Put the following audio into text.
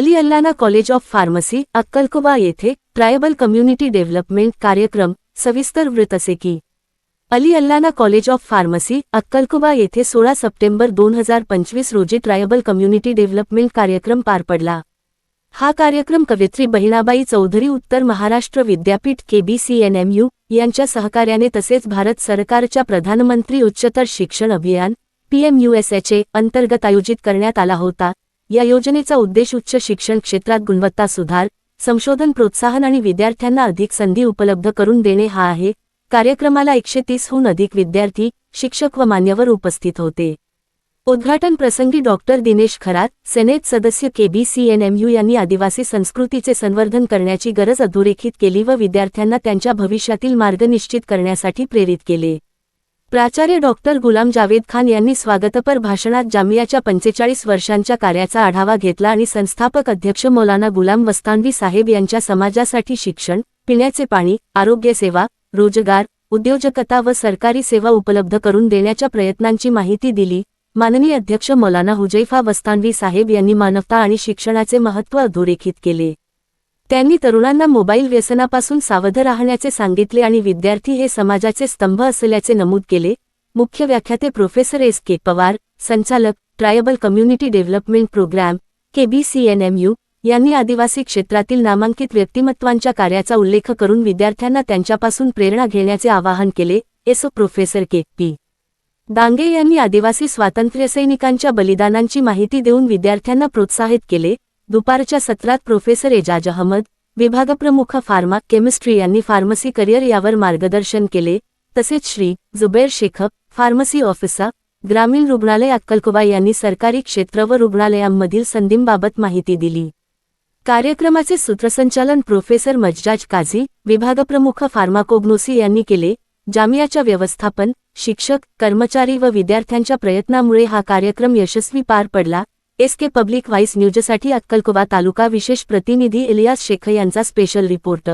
Ali Allana college of pharmacy अक्कलकोबा येथे tribal community development कार्यक्रम सविस्तर वृत्त असे की Ali Allana college of pharmacy अक्कलकोबा येथे सोळा सप्टेंबर दोन हजार पंचवीस रोजी ट्रायबल कम्युनिटी डेव्हलपमेंट कार्यक्रम पार पडला. हा कार्यक्रम कवयित्री बहिणाबाई चौधरी उत्तर महाराष्ट्र विद्यापीठ केबीसीएनएमयू यांच्या सहकार्याने तसेच भारत सरकारच्या प्रधानमंत्री उच्चतर शिक्षण अभियान पीएमयूएसएचए अंतर्गत आयोजित करण्यात आला होता. या योजनेचा उद्देश उच्च शिक्षण क्षेत्रात गुणवत्ता सुधार संशोधन प्रोत्साहन आणि विद्यार्थ्यांना अधिक संधी उपलब्ध करून देणे हा आहे. कार्यक्रमाला एकशे तीसहून अधिक विद्यार्थी शिक्षक व मान्यवर उपस्थित होते. उद्घाटन प्रसंगी डॉक्टर दिनेश खरात सेनेट सदस्य के बी सी एनएमयू यांनी आदिवासी संस्कृतीचे संवर्धन करण्याची गरज अधोरेखित केली व विद्यार्थ्यांना त्यांच्या भविष्यातील मार्ग निश्चित करण्यासाठी प्रेरित केले. प्राचार्य डॉक्टर गुलाम जावेद खान यांनी स्वागतपर भाषणात जामियाच्या पंचेचाळीस वर्षांच्या कार्याचा आढावा घेतला आणि संस्थापक अध्यक्ष मौलाना गुलाम वस्तानवी साहेब यांच्या समाजासाठी शिक्षण पिण्याचे पाणी आरोग्यसेवा रोजगार उद्योजकता व सरकारी सेवा उपलब्ध करून देण्याच्या प्रयत्नांची माहिती दिली. माननीय अध्यक्ष मौलाना हुजैफा वस्तानवी साहेब यांनी मानवता आणि शिक्षणाचे महत्त्व अधोरेखित केले. त्यांनी तरुणांना मोबाईल व्यसनापासून सावध राहण्याचे सांगितले आणि विद्यार्थी हे समाजाचे स्तंभ असल्याचे नमूद केले. मुख्य व्याख्याते प्रोफेसर एस के पवार संचालक tribal community development programme KBCNMU यांनी आदिवासी क्षेत्रातील नामांकित व्यक्तिमत्वांच्या कार्याचा उल्लेख करून विद्यार्थ्यांना त्यांच्यापासून प्रेरणा घेण्याचे आवाहन केले. एसो प्रोफेसर के पी. दांगे यांनी आदिवासी स्वातंत्र्यसैनिकांच्या बलिदानांची माहिती देऊन विद्यार्थ्यांना प्रोत्साहित केले. दुपारच्या सत्रात प्रोफेसर एजाज अहमद विभागप्रमुख फार्मा केमिस्ट्री यांनी फार्मसी करिअर यावर मार्गदर्शन केले तसेच श्री जुबैर शेख फार्मसी ऑफिसर ग्रामीण रुग्णालय अक्कलकोबा यांनी सरकारी क्षेत्र व रुग्णालयांमधील संधींबाबत माहिती दिली. कार्यक्रमाचे सूत्रसंचालन प्रोफेसर मज्जाज काझी विभागप्रमुख फार्माकोग्नोसी यांनी केले जामियाच्या व्यवस्थापन शिक्षक कर्मचारी व विद्यार्थ्यांच्या प्रयत्नामुळे हा कार्यक्रम यशस्वी पार पडला एस के पब्लिक व्हाईस न्यूजसाठी अक्कलकोबा तालुका विशेष प्रतिनिधी इलियास शेख यांचा स्पेशल रिपोर्ट